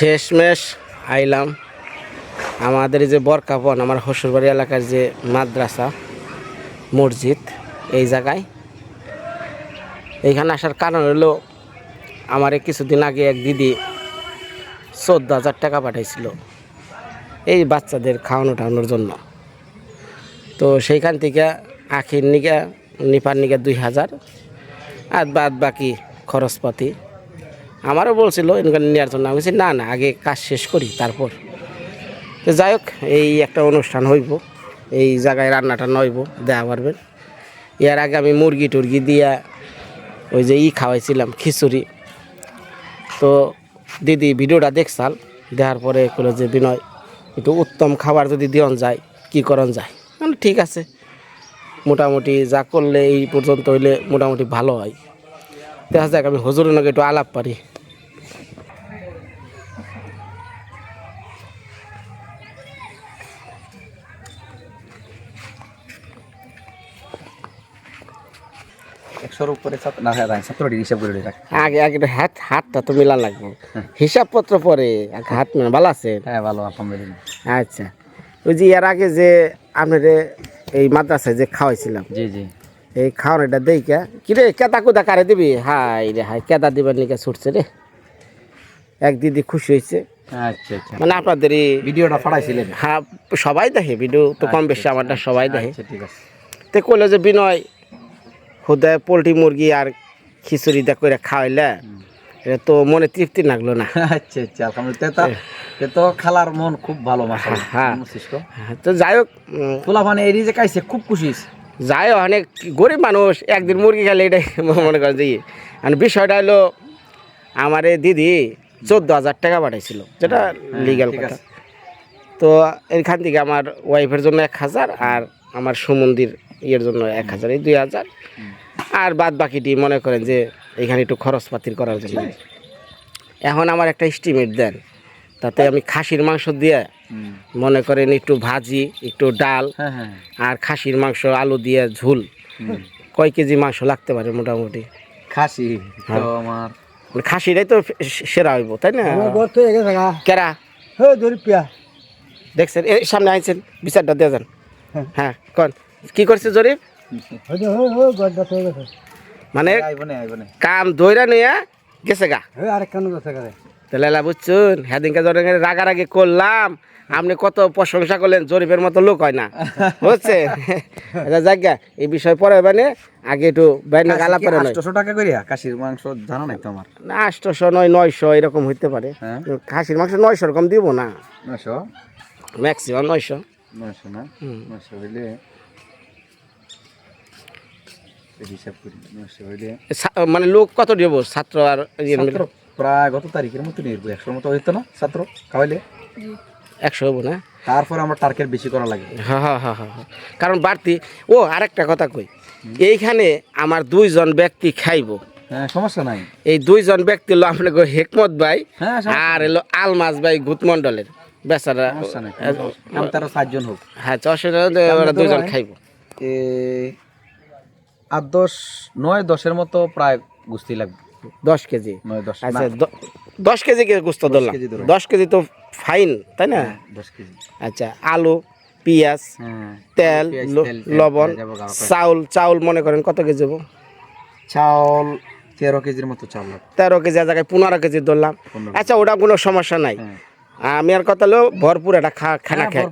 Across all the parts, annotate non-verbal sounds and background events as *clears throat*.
শেষমেশ আইলাম। আমাদের যে বরকাপন, আমার হসুরবাড়ি এলাকার যে মাদ্রাসা, মসজিদ, এই জায়গায়। এইখানে আসার কারণ হলো, আমার কিছুদিন আগে এক দিদি চোদ্দ হাজার টাকা পাঠাইছিল এই বাচ্চাদের খাওয়ানো টাওয়ানোর জন্য। তো সেইখান থেকে আখির নিকা, নিপার নিকা দুই হাজার, আর বাদ বাকি খরচপাতি আমারও বলছিল, এখানে নেওয়ার জন্য। আমি বলছি, না না, আগে কাজ শেষ করি, তারপর। তো যাই হোক, এই একটা অনুষ্ঠান হইব, এই জায়গায় রান্না টান্না হইব দেওয়া পারবেন। এর আগে আমি মুরগি টুরগি দিয়া ওই যে ই খাওয়াইছিলাম, খিচুড়ি। তো দিদি ভিডিওটা দেখছাল দেখার পরে কলো যে, বিনয়, একটু উত্তম খাবার যদি দিয়ন যায়, কি করন যায়? মানে ঠিক আছে। মোটামুটি যা করলে এই পর্যন্ত হইলে মোটামুটি ভালো হয়। দেখা যাক, আমি হজুরের নাকি একটু আলাপ পারি। একশোর উপরে না হ্যাঁ ছাত্রটি হিসাব করে আগে আগে হাত হাতটা তো মিলান লাগবে। হিসাবপত্র পরে হাত ভালো আছে? হ্যাঁ ভালো আলহামদুলিল্লাহ আচ্ছা। ওই যে এর আগে যে আপনার এই মাদ্রাসায় যে খাওয়াইছিলাম জি জি। এই খাওয়ানোটা দেই কে কিরে কেতা কুদা কারে দিবি? হাই রে হাই কেতা দিবার নিকে ছুটছে রে। এক দিদি খুশি হয়েছে আচ্ছা আচ্ছা। মানে আপনাদের এই ভিডিওটা ফাটাইছিলেন? হ্যাঁ সবাই দেখে ভিডিও তো কম বেশি আমারটা সবাই দেখে। আচ্ছা ঠিক আছে। তে কইলো যে বিনয় হুদায় পোলট্রি মুরগি আর খিচুড়ি দা করে খাওয়াইলে এটা তো মনে তৃপ্তি লাগল না। *laughs* আচ্ছা আচ্ছা আলহামদুলিল্লাহ। তে তো খালার মন খুব ভালো হ্যাঁ। হ্যাঁ, তো যাই হোক পোলা মানে এরি যে খাইছে খুব খুশি যাই অনেক গরিব মানুষ একদিন মুরগি খেলে এটাই *laughs* মনে করেন যে। আর বিষয়টা হলো আমার এই দিদি চোদ্দ হাজার টাকা পাঠাইছিল যেটা লিগ্যাল হ্যাঁ, কথা। তো এখান থেকে আমার ওয়াইফের জন্য এক হাজার আর আমার সুমন্দির ইয়ের জন্য এক হাজার এই দুই হাজার। আর বাদ বাকিটি মনে করেন যে এখানে একটু খরচ খরচপাতির করার জন্য। এখন আমার একটা এস্টিমেট দেন তাতে আমি খাসির মাংস দিয়ে মনে করেন একটু ভাজি একটু ডাল হ্যাঁ হ্যাঁ আর খাসির মাংস আলু দিয়ে ঝুল। কয় কেজি মাংস লাগতে পারে মোটামুটি? খাসি হ্যাঁ। তো আমার মানে খাসিটাই তো সেরা হইব তাই না? গর্ত হয়ে গেছে গা কেরা? হে জরিপিয়া দেখছেন এই সামনে আইছেন বিচারটা দিয়ে যান। হ্যাঁ। কন। কি করছে জরিফ মানে না না। কাম দইরা নিয়ে গেছে গা। এলা বুঝছুন হ্যাদিনকে জরিফ রাগারাগি করলাম আপনি কত প্রশংসা করলেন জরিফের মতো লোক হয় না। বুঝছে *laughs* আচ্ছা যাজ্ঞা এই বিষয় পরে মানে আগে একটু বাইরে আলাপ করে নয়। আটশো টাকা করিয়া? খাসির মাংস জানো নাই তো আমার না আটশোশো নয় নয়শো এরকম হইতে পারে। হ্যাঁ। খাসির মাংস নয়শো রকম দিব না। নশো ম্যাক্সিমাম নয়শো। নশো না? হুম। নশো হইলে হিসাব করি। মানে লোক কত দিব ছাত্র আর ইয়ে প্রায় গত তারিখের মতো নিয়ে একশোর মতো হইতো না ছাত্র? খাওয়াইলে একশো হব না? তারপর আমার টার্গেট বেশি করা লাগে। হ্যাঁ হ্যাঁ হ্যাঁ হ্যাঁ কারণ বাড়তি ও আরেকটা কথা কই। এইখানে আমার দুইজন ব্যক্তি খাইব। হ্যাঁ সমস্যা নাই। এই দুইজন ব্যক্তি হলো আপনাকে হেকমত ভাই হ্যাঁ আর এলো আলমাস ভাই গুতমন্ডলের বেচারা। সমস্যা নাই। তারা সাতজন হোক। হ্যাঁ দুইজন খাইব। এ আট দশ নয় দশের মতো প্রায় গুস্তি লাগবে। দশ কেজি? নয় দশ আচ্ছা দশ কেজি গুস্ত ধরলাম? দশ কেজি তো ফাইন তাই না? হ্যাঁ, দশ কেজি। আচ্ছা আলু পেঁয়াজ হ্যাঁ তেল লবণ। চাউল চাউল মনে করেন কত কেজি হব? চাউল তেরো কেজির মতো চাউল তেরো কেজি আর জায়গায় পনেরো কেজি ধরলাম। আচ্ছা ওটা কোনো সমস্যা নাই। হ্যাঁ। আমি আর কথা হলো ভরপুর এটা খা খানা খাই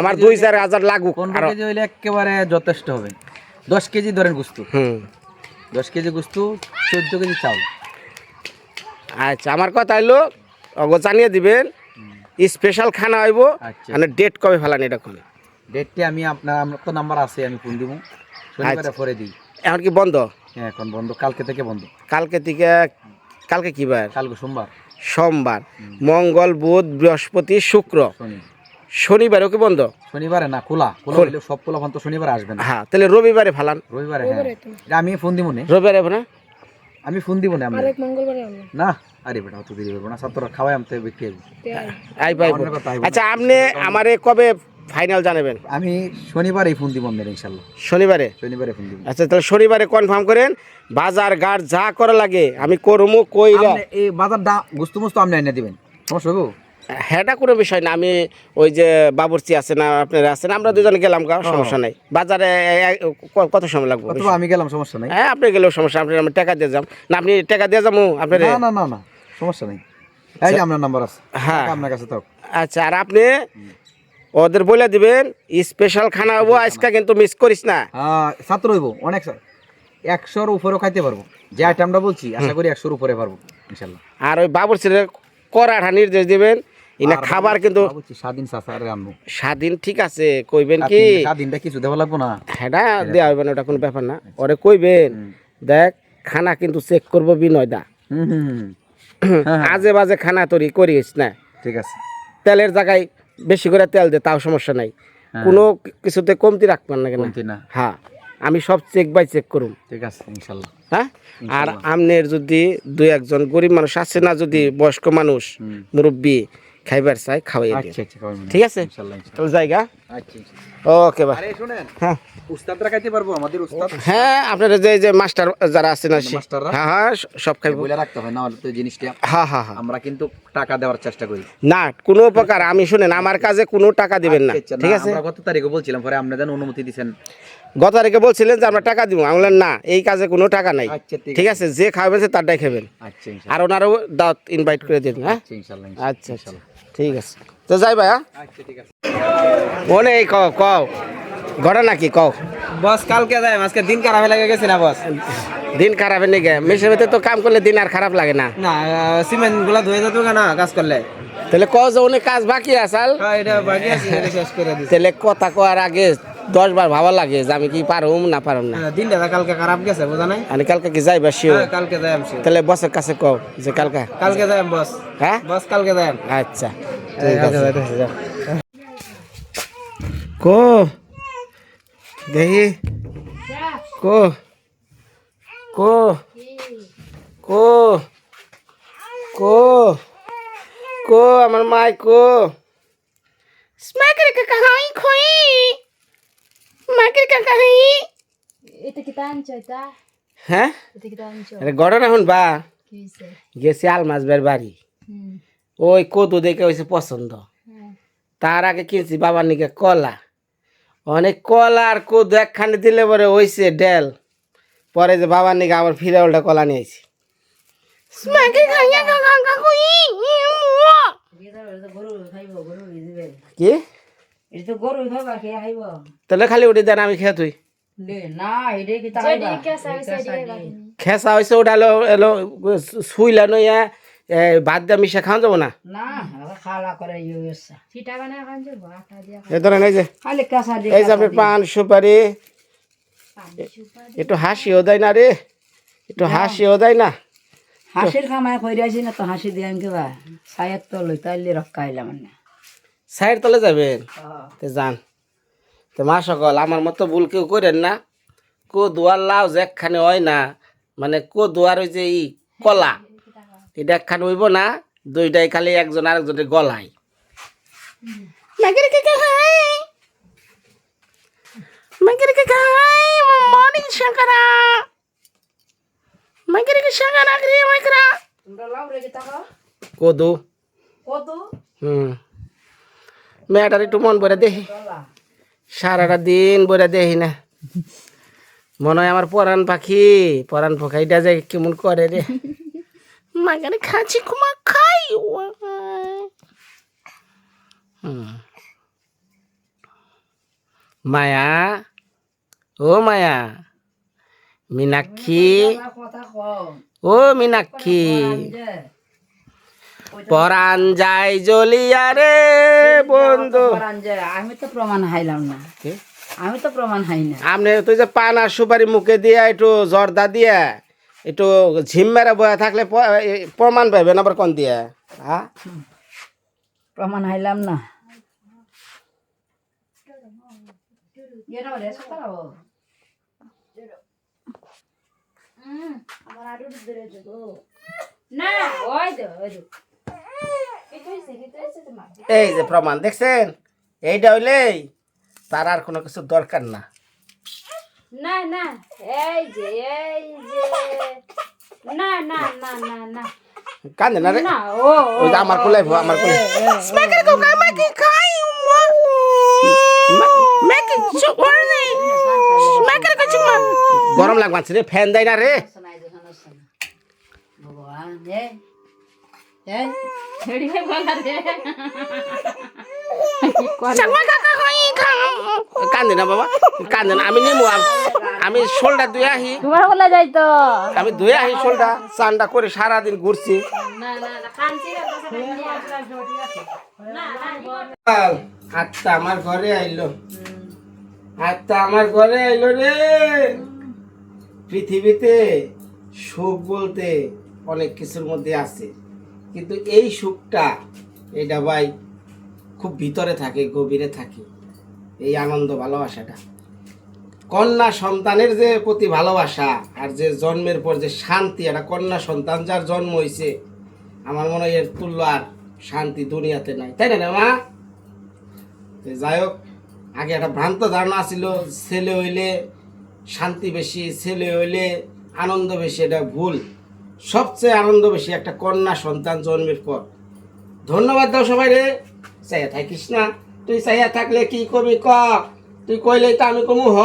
আমার দুই চার হাজার লাগুক। আরও একেবারে যথেষ্ট হবে। দশ কেজি ধরেন গুস্তু। হুম। দশ কেজি গুস্তু চোদ্দ কেজি চাউল। আচ্ছা আমার কথা হলো অগো জানিয়ে দিবেন স্পেশাল খানা হইব আচ্ছা। মানে ডেট কবে ফেলানি এটা কোন ডেটটি আমি আপনার আমার তো নাম্বার আছে আমি ফোন দিব। শনিবারে আচ্ছা। পরে দিই। এখন কি বন্ধ? হ্যাঁ এখন বন্ধ কালকে থেকে বন্ধ। কালকে থেকে কালকে কি বার? কালকে সোমবার। সোমবার। মঙ্গল বুধ বৃহস্পতি শুক্র। শনি শনিবারও কি বন্ধ? শনিবারে না খোলা। খোলা। হইলে সব খোলা তো শনিবারে আসবেন হ্যাঁ তাহলে রবিবারে ফালান। রবিবারে হ্যাঁ। আমি ফোন দিব না। রবিবারে হবে না? আমি ফোন দিব না আমি মঙ্গলবারে না? আরে বেটা অত দেরি করব না। ছাত্ররা খাওয়াই আমি বিক্রি হইবো। আই না। আচ্ছা আপনি আমারে কবে ফাইনাল জানাবেন? আমি শনিবারেই ফোন দিব আপনার ইনশাল্লাহ শনিবারে? শনিবারে ফোন দিব। আচ্ছা তাহলে শনিবারে কনফার্ম করেন বাজার ঘাট যা করা লাগে আমি করমু কইরা এই বাজার দা গুস্তু মুস্তু আপনি এনে দিবেন। সমস্যা হব হ্যাঁটা কোনো বিষয় না। আমি ওই যে বাবুর্চি আছে না আপনারা আছেন আমরা দুজনে গেলাম গা সমস্যা নাই। বাজারে কত সময় লাগবে আমি গেলাম সমস্যা নাই। হ্যাঁ আপনি গেলেও সমস্যা আপনি আমি টাকা দিয়ে যাম। না আপনি টাকা দিয়ে যাব আপনার না না না না সমস্যা নেই। এই যে আপনার নাম্বার আছে। হ্যাঁ। আপনার কাছে থাক। আচ্ছা আর আপনি ওদের বলে দিবেন স্পেশাল খানা হব আজকে কিন্তু মিস করিস না। ছাত্র হইব অনেক স্যার একশোর উপরেও খাইতে পারব। যে আইটেমটা বলছি আশা করি একশোর উপরে পারব ইনশাল্লাহ। আর ওই বাবুর্চির কড়াটা নির্দেশ দিবেন ইনা খাবার কিন্তু স্বাধীন স্বাধীন ঠিক আছে কইবেন কি? স্বাধীনটা কিছু দেওয়া লাগবো না? হ্যাঁ দেওয়া হবে না ওটা কোনো ব্যাপার না। ওরে কইবেন দেখ খানা কিন্তু চেক করব বিনয় দা। হুম হুম। *clears throat* আজে বাজে খানা তৈরি করিস না। ঠিক আছে। তেলের জায়গায় বেশি করে তেল দে তাও সমস্যা নাই। কোনো কিছুতে কমতি রাখবেন না কেন? হ্যাঁ আমি সব চেক বাই চেক করুম। ঠিক আছে ইনশাল্লাহ। হ্যাঁ? আর আমনের যদি দুই একজন গরিব মানুষ আছে না যদি বয়স্ক মানুষ মুরব্বী খাইবার চাই খাওয়াই আচ্ছা আচ্ছা খাওয়াবেন। ঠিক আছে? তাহলে জায়গা আচ্ছা ওকে শুনেন হ্যাঁ। উস্তাদরা খাইতে পারব আমাদের উস্তাদ? হ্যাঁ আপনারা যে যে মাস্টার যারা আছে না সে- মাস্টাররা? হ্যাঁ হ্যাঁ সব খাইব। বলে রাখতে হয় না তো জিনিসটা হ্যাঁ হ্যাঁ হ্যাঁ। আমরা কিন্তু টাকা দেওয়ার চেষ্টা করি। না কোনো প্রকার আমি শুনেন আমার কাজে কোনো টাকা দিবেন না। ঠিক আছে? আমরা গত তারিখে বলছিলাম পরে আপনি যেন অনুমতি গত তারিখে বলছিলেন যে আমরা টাকা দিব। আমি বললাম না এই কাজে কোনো টাকা নাই। ঠিক আছে। যে খাবেন সে তারটাই খাবেন আর ওনারও দাওয়াত ইনভাইট করে দিন হ্যাঁ? আচ্ছা। ঠিক আছে। তো যাই ভাই হ্যাঁ? আচ্ছা ঠিক আছে। এই কও কও। ঘটনা কি কও? বস কালকে যাই আজকে দিন খারাপ লাগে গেছে না বস? দিন খারাপ নেই গে। মেতে তো কাম করলে দিন আর খারাপ লাগে না। না সিমেন্টগুলা ধুয়ে যেত না কাজ করলে। তাহলে কও যে উনি কাজ বাকি আসাল হ্যাঁ এটা বাকি আছে শেষ করে দিছি। তাহলে কথা কওয়ার আগে দশ বার ভাবা লাগে যে আমি কি পারুম না পারুম না। হ্যাঁ, দিনটা কালকে খারাপ গেছে বোঝা নাই? আমি কালকে কি যাইবা শিও হ্যাঁ, কালকে যাই আমি তাহলে বসের কাছে কও যে কালকে। কালকে যাই বস। হ্যাঁ? বস কালকে যাই আচ্ছা ঠিক আছে। কো? দেখি। কো? কো? কো? কো? কো আমার মাই কো? স্মাকের কাকা হাই খই। মাকের কাকা হাই এটা কি টানছো এটা হ্যাঁ? এটা কি টানছো আরে গড়ন এখন বা। কি হইছে? গেছি আলমাস বের বাড়ি। ওই কদু দেখে হয়েছে পছন্দ। হ্যাঁ। তার আগে কিনছি বাবার নিকে কলা। অনেক কলা আর কদু একখানে দিলে পরে হইছে ডেল। পরে যে বাবার নিকে আবার ফিরে উল্টা কলা নিয়েছি কি? তাহলে খালি উঠে দেন আমি খেয়ে তুই খেসা হয়েছে ওটা এলো এলো শুইলা নইয়া ভাত দিয়ে মিশে খাওয়া যাব না? না আবার খালা করে হচ্ছে ফিটা বানায় খান যাব এই ধরেন এই যে এই পান সুপারি একটু হাসিও দেয় না রে একটু হাসিও দেয় না। হাসির খামায় কইরা আছি না তো হাসি দিয়ে আমি কেবা সায়ের তো লই তাইলে রক্ষা এলাম না সাইড তলে যাবেন? তো যান। তো মা সকল আমার মতো ভুল কেউ করেন না। কো দুয়ার লাউ যে একখানে হয় না মানে কো দুয়ার ওই যে ই কলা এটা একখানে হইব না দুইটাই খালি একজন আরেকজনের গলায়। মাগের কে খাই মাগের কে খাই মর্নিং শঙ্করা মাগের কে শঙ্করা রে মাইকরা? তোমরা লাউ রেখে থাকো। কদু? হুম। মেয়েটার একটু মন ভরে দেখি। সারাটা দিন ভরে দেখি না। মনে হয় আমার পরাণ পাখি। পরাণ পাখিটা যে কেমন করে রে। মাগানে খাচ্ছি কুমা খাই। মায়া ও মায়া মীনাক্ষী। ও মীনাক্ষী। পরাণ যায় জ্বলিয়া রে বন্ধু। আমি তো প্রমাণ হাইলাম না। আমি তো প্রমাণ হাই না। আপনি তুই যে পান আর সুপারি মুখে দিয়া একটু জর্দা দিয়া একটু ঝিম মেরে বয়া থাকলে প্রমাণ পাবেন আবার কোন দিয়া? হ্যাঁ প্রমাণ হাইলাম না। না ওই দে ওই দে কি হইছে কি হইছে তোমার এই যে প্রমাণ দেখছেন? এইটা হইলেই তার আর কোনো কিছু দরকার না। না না এই যে এই যে। না না না না না। কান্দে না রে। ওই যে আমার কোলে আমার কোলে। স্মাকের কো কাই মাকি খাই মাকি চুরনি স্মাকের কো চুমা গরম লাগবাছে রে ফ্যান দেয় না রে। ভগবান রে কান্দে না বাবা কান্দে না আমি শোলটা ধুয়ে আহি। তোমার বলা যাই তো। আমি ধুয়ে আহি শোলটা চানটা করে সারাদিন ঘুরছি। আত্মা আমার ঘরে আইলো। আত্মা আমার ঘরে আইলো রে। পৃথিবীতে সুখ বলতে অনেক কিছুর মধ্যে আছে। কিন্তু এই সুখটা এটা ভাই খুব ভিতরে থাকে, গভীরে থাকে, এই আনন্দ ভালোবাসাটা। কন্যা সন্তানের যে প্রতি ভালোবাসা আর যে জন্মের পর যে শান্তি, একটা কন্যা সন্তান যার জন্ম হয়েছে আমার মনে হয় এর তুল্য আর শান্তি দুনিয়াতে নাই। তাই না মা? যাই হোক, আগে একটা ভ্রান্ত ধারণা ছিল, ছেলে হইলে শান্তি বেশি, ছেলে হইলে আনন্দ বেশি, এটা ভুল। সবচেয়ে আনন্দ বেশি একটা কন্যা সন্তান জন্মের পর। ধন্যবাদ দাও সবাই রে। চাইয়া থাকিস না। তুই চাইয়া থাকলে কি করবি ক? তুই কইলে তো আমি কমু হ।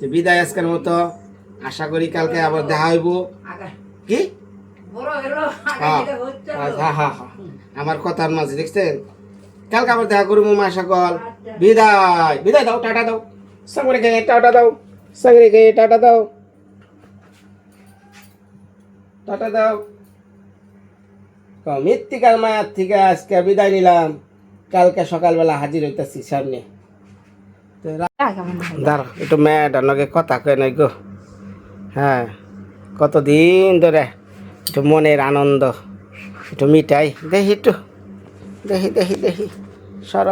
তো বিদায় আজকের মতো। আশা করি কালকে আবার দেখা হইব। কি? হ্যাঁ। হ্যাঁ হ্যাঁ আমার কথার মাঝে দেখছেন? কালকে আবার দেখা করব মা সকল বিদায়। বিদায় দাও টাটা দাও। সঙ্গে টাটা দাও। সঙ্গে টাটা দাও। টাটা দাও। মৃত্তিকার মায়ার থেকে আজকে বিদায় নিলাম। কালকে সকালবেলা হাজির হইতেছি সামনে। দাঁড়া একটু ম্যাডাম লগে কথা কয় নাই গো। হ্যাঁ কতদিন ধরে একটু মনের আনন্দ একটু মিটাই। দেখি একটু। দেখি দেখি দেখি। সর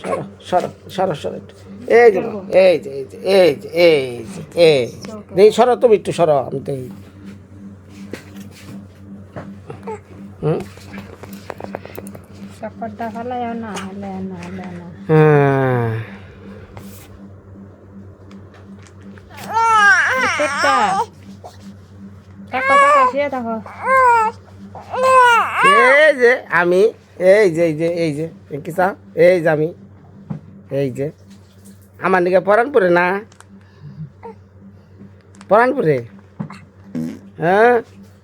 সর সর সর সর একটু। এই যে এই যে এই যে এই যে এই যে এই যে। দেখি সর তুমি একটু সর। আমি দেখি হুম চকরটা ফেলাই না হলে না হলে না হ্যাঁ পেটটা কাকা কাকা শুয়ে থাকো এই যে আমি এই যে এই যে এই যে কি চাও এই যে আমি এই যে। আমার দিকে পরানপুরে না? পরানপুরে? হ্যাঁ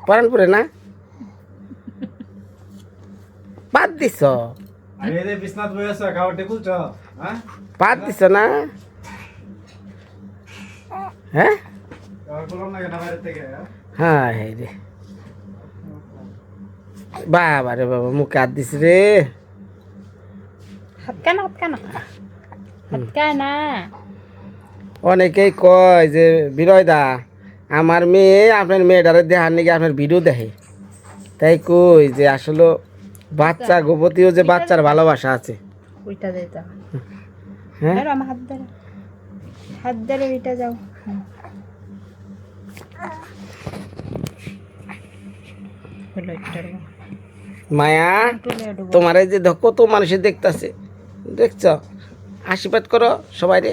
পরানপুরে না? বাদ দিছ? হ্যাঁ বাদ দিছ না? হ্যাঁ হ্যাঁ? রে। বাবা রে বাবা মুখে হাত দিস রে। কেন কেন? না অনেকেই কয় যে বিনয় দা আমার মেয়ে আপনার মেয়েটারে দেখার নাকি আপনার ভিডিও দেখে? তাই কই যে আসলে বাচ্চা গোপতিও যে বাচ্চার ভালোবাসা আছে। উল্টা যেতে হ্যাঁ? আমার হাত ধরে। হাত ধরে উল্টা যাও। একটার মায়া তোমার এই যে দেখো কত মানুষের দেখতাছে। দেখছ? আশীর্বাদ করো সবাই রে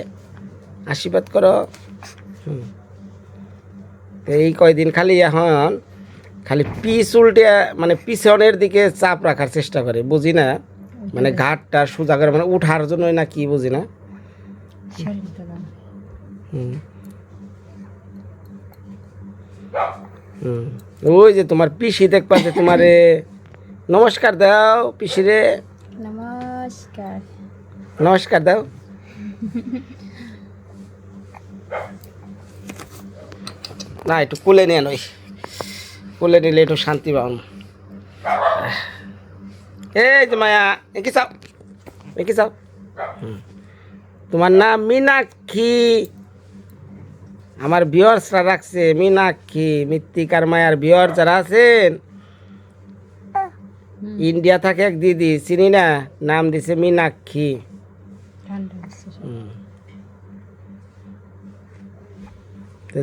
আশীর্বাদ করো। এই কয়দিন খালি এখন খালি পিস উল্টে মানে পিছনের দিকে চাপ রাখার চেষ্টা করে বুঝি না? মানে ঘাটটা সোজা করে মানে উঠার জন্যই না কি বুঝি না। ওই যে তোমার পিসি দেখবা যে তোমারে নমস্কার দাও পিসিরে। নমস্কার। নমস্কার দাও। *laughs* না একটু কুলে নিয়ে নই কুলে নিলে একটু শান্তি পাও এই যে মায়া এঁকে চাও এঁকে চাও। তোমার নাম মীনাক্ষী। আমার বিয়র্সরা রাখছে মীনাক্ষী মৃত্তিকার মায়ার বিয়র যারা আছেন ইন্ডিয়া থাকে এক দিদি চিনি না? নাম দিছে মীনাক্ষী।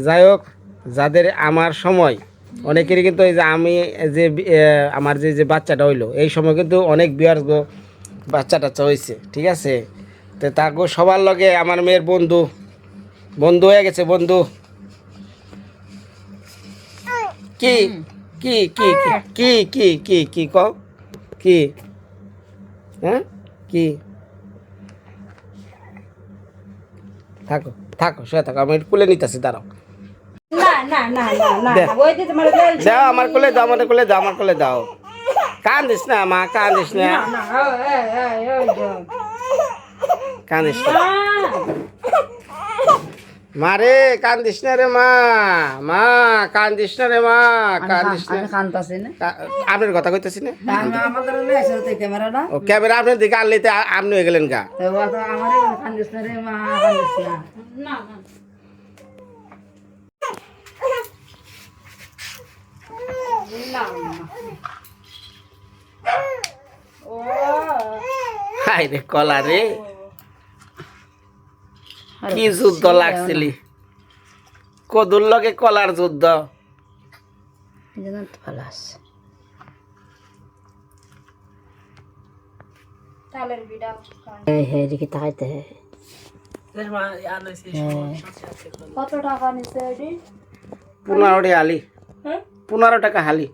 যাই হোক যাদের আমার সময় অনেকেরই কিন্তু এই যে আমি যে আমার যে যে বাচ্চাটা হইল, এই সময় কিন্তু অনেক বিয়ার গো বাচ্চা টাচ্চা হয়েছে ঠিক আছে? তো তাকে সবার লগে আমার মেয়ের বন্ধু বন্ধু হয়ে গেছে, বন্ধু। কি কি কি কি কি কি কি ক কি? হ্যাঁ? কি? থাকো থাকো সে থাকো, আমি কুলে নিতেছি, দাঁড়াও। দাও আমার কোলে দাও আমার কোলে দাও আমার কোলে দাও। কান্দিস না মা কান্দিস না। কান্দিস না। মা। মারে কান্দিস না রে মা। মা কান্দিস না রে মা কান্দিস না। আপনার কথা কইতেছি না? আমাদের লইছে তো ক্যামেরাটা। ও ক্যামেরা আপনার দিকে আনলিতে আ- আপনি হয়ে গেলেন গা। তো ও আমারে খান্দিস না রে মা না। না না। হাই রে কলা রে। কি যুদ্ধ লাগছিলি। কদুর লগে কলার যুদ্ধ। তালের বিড়া এই হে তাকাইতে হে। কত টাকা নিছে এটি পনেরোটি হালি। হ্যাঁ পনেরো টাকা হালি।